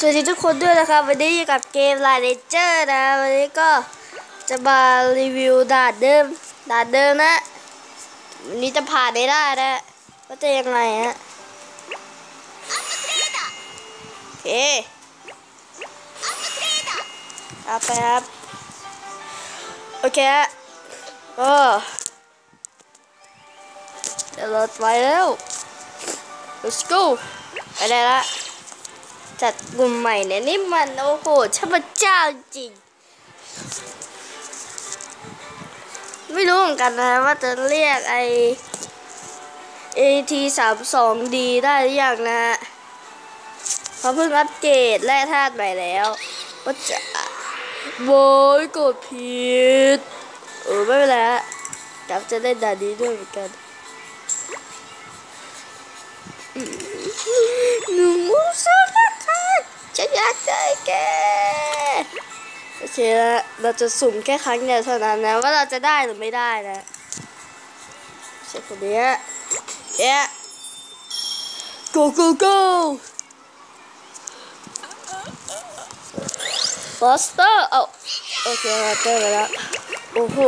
สวัสดีทุกคนด้วยนะครับ วันนี้อยู่กับเกม l i เ e เจอร์นะ วันนี้ก็จะมารีวิวด่านเดิมด่านเดิมนะ วันนี้จะผ่านได้ได้นะว่าจะยังไงฮะโอเคเอาไปครับ โอเคฮะก็เดี๋ยวเราไปแล้ว let's go ไปได้ละ จัดกลุ่มใหม่เนี่ยนี่มันโอ้โหช่าพเจ้าจริง ไม่รู้เหมือนกันนะว่าจะเรียกไอ AT 3 2 D ได้หรือยังนะฮะเพราเพิ่งอัปเกรดแร่ธาตุใหม่แล้วว่าจะโบยกดผิดเออไม่เป็นไรฮะกับจะได้ด่านนี้ด้วยเหมือนกัน เคแล้วเราจะสุ่มแค่ครั้งเดียวเท่านั้นนะ ว่าเราจะได้หรือไม่ได้นะใช่คนนี้เย้ go go go Buster เอาโอเคมาเตอร์ไปแล้ว โอ้โห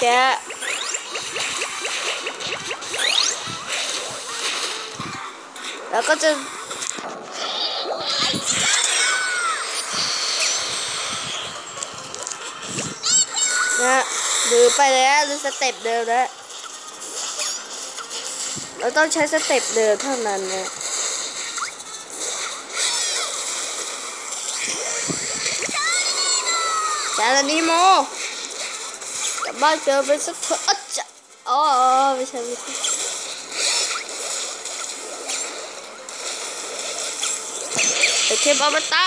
แกแล้วก็จะ นะดูไปแล้วดูสเต็ปเดิมแล้วเราต้องใช้สเต็ปเดิมเท่านั้นนะจารานิโมกลับบ้านเจอไปสักเถอะอ๊ะจะอ๋อไม่ใช่ไม่ใช่ไอเทมอมตะ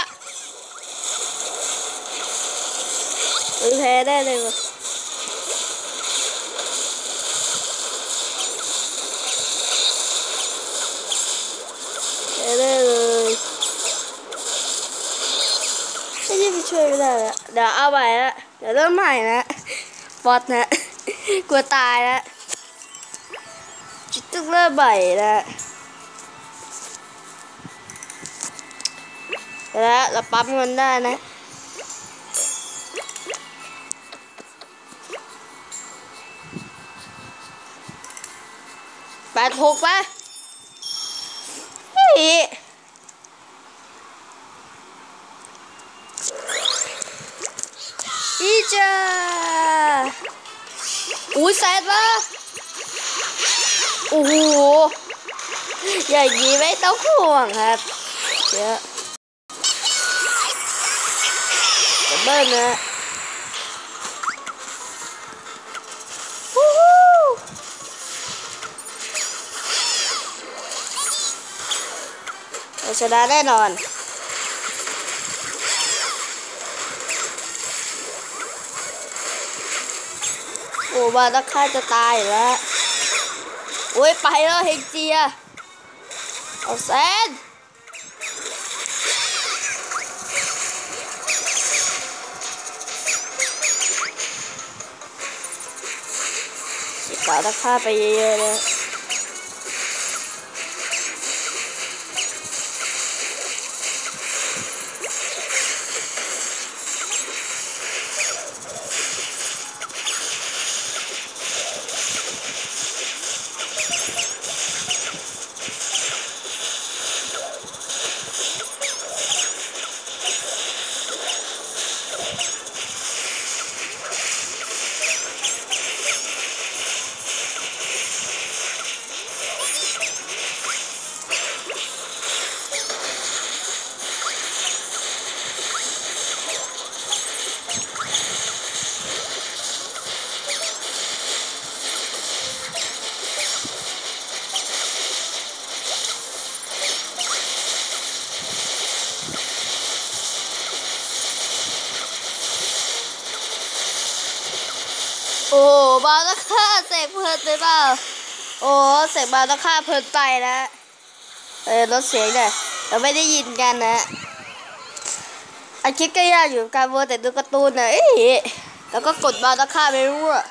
เฮ้ยแพ้ได้เลยวะแพ้ได้เลยไม่ยิ่งช่วยไม่ได้แล้วเดี๋ยวเอ แปดหกปะเฮ้ยอีจ้าอุ้ยแสนละโอ้โหอย่างนี้ไม่ต้องห่วงครับเยวดับเบิ้ลนะ เราชนะแน่นอน โอ้บาตะค่าจะตายแล้วโอ้ยไปแล้วเฮงเจีย เอาแซนป่าตะค่าไปเยอะๆเลย โอ้บาตะค่าเสกเพลินไปเปล่า โอ้เสกบาตะค่าเพลินไปนะเออลดเสียงหน่อยเราไม่ได้ยินกันนะอัคิดก็ยากอยู่การเวอร์แต่ดูการ์ตูนนะเอ๊ะแล้วก็กดบาตะค่าไม่รู้อะ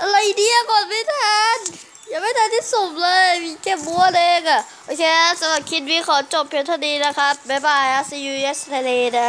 อะไรเดียกดไม่ทัน ยังไม่ทันที่สุ่มเลยมีแค่บัวเองอะโอเคสำหรับคลิปนี้ขอจบเพียงเท่านี้นะครับ บ๊ายบายซีอูเยสทะเลนะ